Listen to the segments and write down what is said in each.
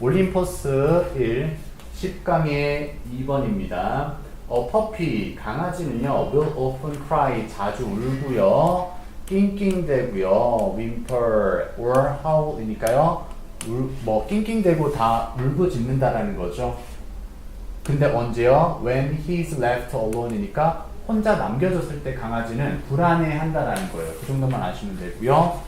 올림포스 1 10강의 2번입니다. 어, 퍼피 강아지는요 will often cry 자주 울고요 낑낑대고요 whimper or howl이니까요 울, 뭐 낑낑대고 다 울부짖는다라는 거죠. 근데 언제요? When he's left alone이니까 혼자 남겨졌을 때 강아지는 불안해한다라는 거예요. 그 정도만 아시면 되고요.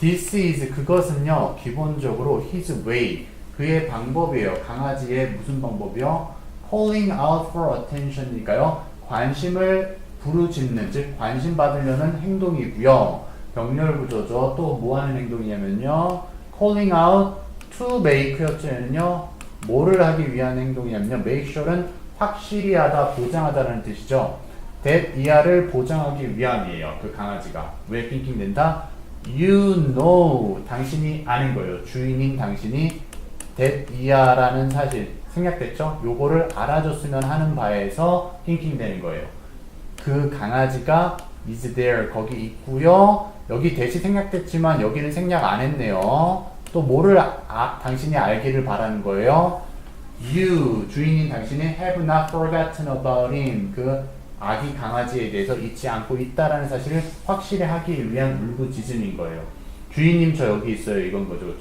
This is 그것은요 기본적으로 his way 그의 방법이에요. 강아지의 무슨 방법이요? Calling out for attention이니까요. 관심을 부르짖는 즉 관심 받으려는 행동이고요. 병렬 구조죠. 또 뭐 하는 행동이냐면요. Calling out to make였죠. 얘는요. 뭐를 하기 위한 행동이냐면요. make sure는 확실히 하다, 보장하다라는 뜻이죠. that 이하를 보장하기 위함이에요. 그 강아지가. 왜 낑낑댄다? You know. 당신이 아는 거예요. 주인인 당신이 that 이하라는 사실 생략됐죠? 요거를 알아줬으면 하는 바에서 낑낑대는 거예요. 그 강아지가 is there 거기 있고요. 여기 대시 생략됐지만 여기는 생략 안 했네요. 또 뭐를 아, 당신이 알기를 바라는 거예요. You 주인인 당신이 have not forgotten about him 그 아기 강아지에 대해서 잊지 않고 있다라는 사실을 확실히 하기 위한 울부짖음인 거예요. 주인님 저 여기 있어요 이건 거죠.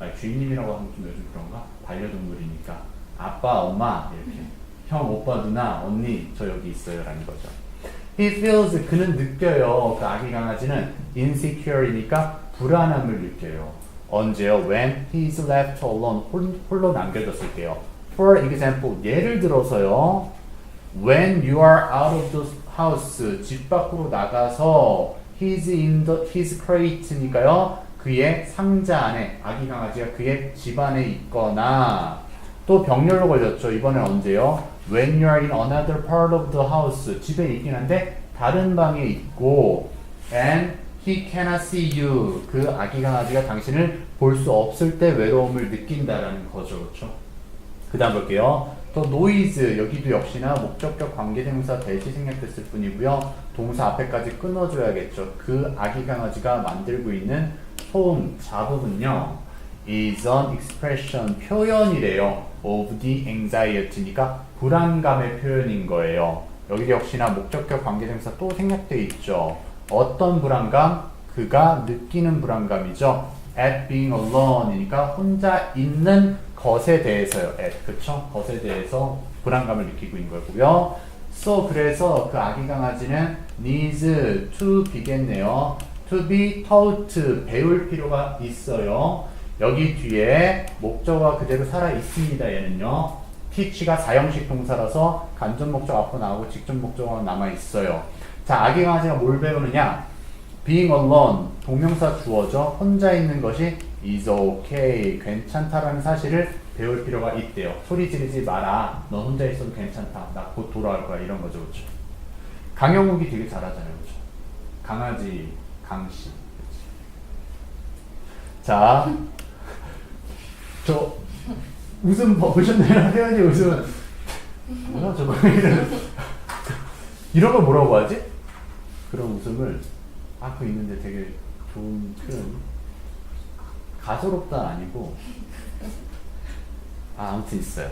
아니, 주인님이라고 하면 좀 요즘 그런가? 반려동물이니까 아빠 엄마 이렇게 형 오빠 누나 언니 저 여기 있어요 라는 거죠. He feels 그는 느껴요. 그 아기 강아지는 insecure이니까 불안함을 느껴요. 언제요? When he's left alone 홀, 홀로 남겨졌을 때요. For example 예를 들어서요. When you are out of the house 집 밖으로 나가서 he's in the his crate니까요. 그의 상자 안에 아기 강아지가 그의 집 안에 있거나 또 병렬로 걸렸죠. 이번엔 언제요? When you are in another part of the house 집에 있긴 한데 다른 방에 있고 and he cannot see you 그 아기 강아지가 당신을 볼 수 없을 때 외로움을 느낀다라는 거죠. 그렇죠? 그 다음 볼게요. 또 noise 여기도 역시나 목적격 관계대명사 대시 생략됐을 뿐이고요. 동사 앞에까지 끊어줘야겠죠. 그 아기 강아지가 만들고 있는 소음 자음은요. is an expression 표현이래요. of the anxiety니까 불안감의 표현인 거예요. 여기 역시나 목적격 관계대명사 또 생략돼 있죠. 어떤 불안감? 그가 느끼는 불안감이죠. at being alone이니까 혼자 있는 것에 대해서요. at 그쵸? 것에 대해서 불안감을 느끼고 있는 거고요. So 그래서 그 아기 강아지는 needs to be겠네요. To be taught 배울 필요가 있어요. 여기 뒤에 목적어가 그대로 살아 있습니다. 얘는요. teach가 사형식 동사라서 간접 목적 앞으로 나오고 직접 목적어가 남아 있어요. 자, 아기 강아지가 뭘 배우느냐? being alone 동명사 주어죠. 혼자 있는 것이 is okay 괜찮다라는 사실을 배울 필요가 있대요. 소리 지르지 마라. 너 혼자 있어도 괜찮다. 나 곧 돌아올 거야. 이런 거죠, 그렇죠? 강영욱이 되게 잘하잖아요, 그렇죠? 강아지 강씨. 자, 저 웃음 봐- 보셨나요? 혜연이 웃음은 뭐야 저거 이런 걸 뭐라고 하지? 그런 웃음을 아, 그 있는데 되게 좋은 표현. 가소롭다 아니고 아, 아무튼 있어요.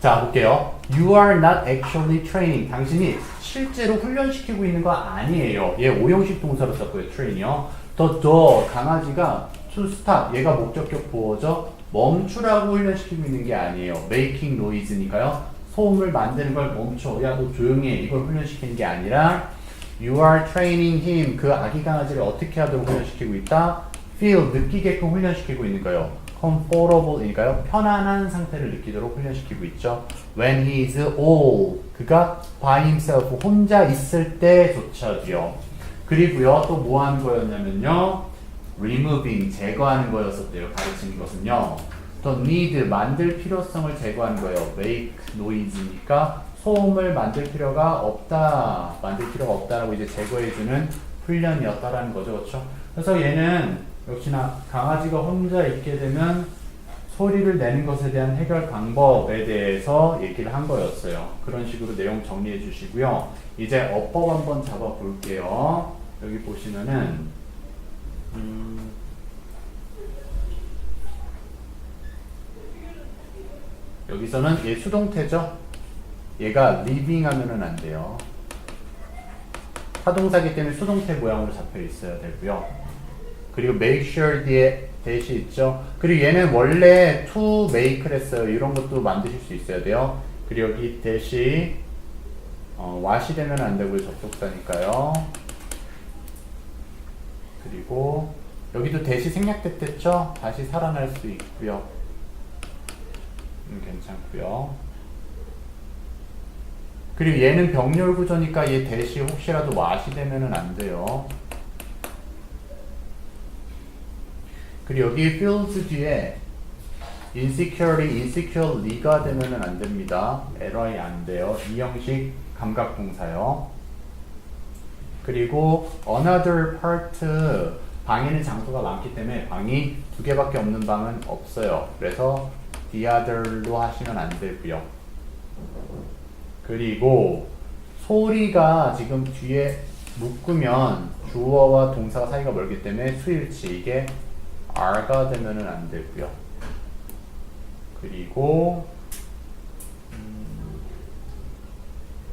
자, 볼게요. You are not actually training. 당신이 실제로 훈련시키고 있는 거 아니에요. 얘 오형식 동사로 썼고요. train이요. 더, 더 강아지가 to stop. 얘가 목적격 보어죠. 멈추라고 훈련시키고 있는 게 아니에요. making noise니까요. 소음을 만드는 걸 멈춰. 야, 너 조용히 해. 이걸 훈련시키는 게 아니라 You are training him. 그 아기 강아지를 어떻게 하도록 훈련시키고 있다? feel, 느끼게끔 훈련시키고 있는 거예요. Comfortable이니까요. 편안한 상태를 느끼도록 훈련시키고 있죠. When he is all. 그가 by himself, 혼자 있을 때조차도요. 그리고요, 또 뭐 하는 거였냐면요. removing, 제거하는 거였었대요. 가르치는 것은요. 또 need, 만들 필요성을 제거하는 거예요. make noise니까 소음을 만들 필요가 없다. 만들 필요가 없다라고 이제 제거해주는 훈련이었다라는 거죠. 그렇죠? 그래서 얘는 역시나 강아지가 혼자 있게 되면 소리를 내는 것에 대한 해결 방법에 대해서 얘기를 한 거였어요. 그런 식으로 내용 정리해 주시고요. 이제 어법 한번 잡아 볼게요. 여기 보시면은 음, 여기서는 얘 수동태죠. 얘가 living 하면은 안 돼요. 타동사기 때문에 수동태 모양으로 잡혀 있어야 되고요. 그리고 make sure 뒤에 대시 있죠. 그리고 얘는 원래 to make를 했어요. 이런 것도 만드실 수 있어야 돼요. 그리고 여기 대시 어, what이 되면 안 되고요. 접속사니까요. 그리고 여기도 대시 생략됐댔죠? 다시 살아날 수 있고요. 음, 괜찮고요. 그리고 얘는 병렬 구조니까 얘 대시 혹시라도 what이 되면은 안 돼요. 그리고 여기 fields 뒤에 insecurely, insecurely가 되면은 안 됩니다. 에러이 안 돼요. 이 형식 감각동사요. 그리고 another part 방에는 장소가 많기 때문에 방이 두 개밖에 없는 방은 없어요. 그래서 the other로 하시면 안 되고요. 그리고 소리가 지금 뒤에 묶으면 주어와 동사가 사이가 멀기 때문에 수일치 이게 R가 되면은 안 되고요. 그리고 음,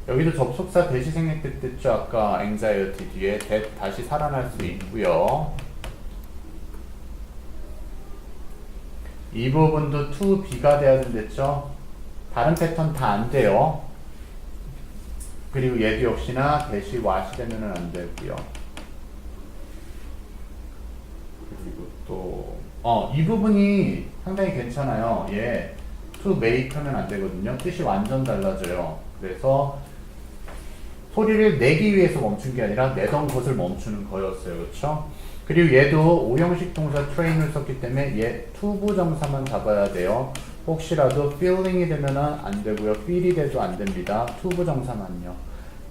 여기도 접속사 대시 생략됐죠 아까 anxiety 뒤에 that 다시 살아날 수 있고요. 이 부분도 to be가 돼야 된댔죠. 다른 패턴 다 안 돼요. 그리고 얘도 역시나 대시 what이 되면은 안 되고요. 그리고 또, 어, 이 부분이 상당히 괜찮아요. 얘, to make 하면 안 되거든요. 뜻이 완전 달라져요. 그래서 소리를 내기 위해서 멈춘 게 아니라 내던 것을 멈추는 거였어요. 그렇죠? 그리고 얘도 오형식 동사 train을 썼기 때문에 얘 투부정사만 잡아야 돼요. 혹시라도 feeling이 되면 안 되고요. feel이 돼도 안 됩니다. 투부정사만요.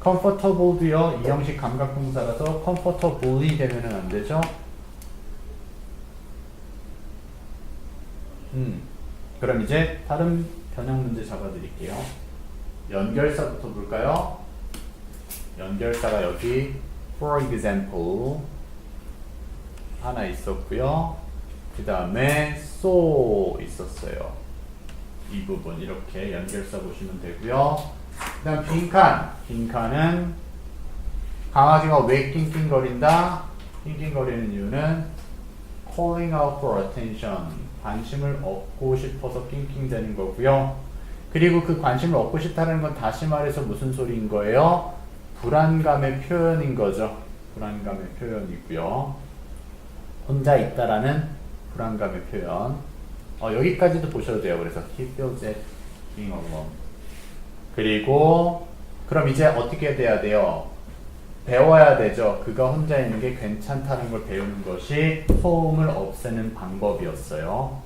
comfortable도요. 이 형식 감각동사라서 comfortably 되면 안 되죠. 음, 그럼 이제 다른 변형 문제 잡아드릴게요. 연결사부터 볼까요? 연결사가 여기 for example 하나 있었고요. 그 다음에 so 있었어요. 이 부분 이렇게 연결사 보시면 되고요. 그 다음 빈칸. 빈칸은 강아지가 왜 낑낑거린다? 낑낑거리는 이유는 calling out for attention. 관심을 얻고 싶어서 낑낑대는 거고요. 그리고 그 관심을 얻고 싶다는 건 다시 말해서 무슨 소리인 거예요? 불안감의 표현인 거죠. 불안감의 표현이고요. 혼자 있다라는 불안감의 표현. 어, 여기까지도 보셔도 돼요. 그래서 he feels it being alone. 그리고 그럼 이제 어떻게 돼야 돼요? 배워야 되죠. 그가 혼자 있는 게 괜찮다는 걸 배우는 것이 소음을 없애는 방법이었어요.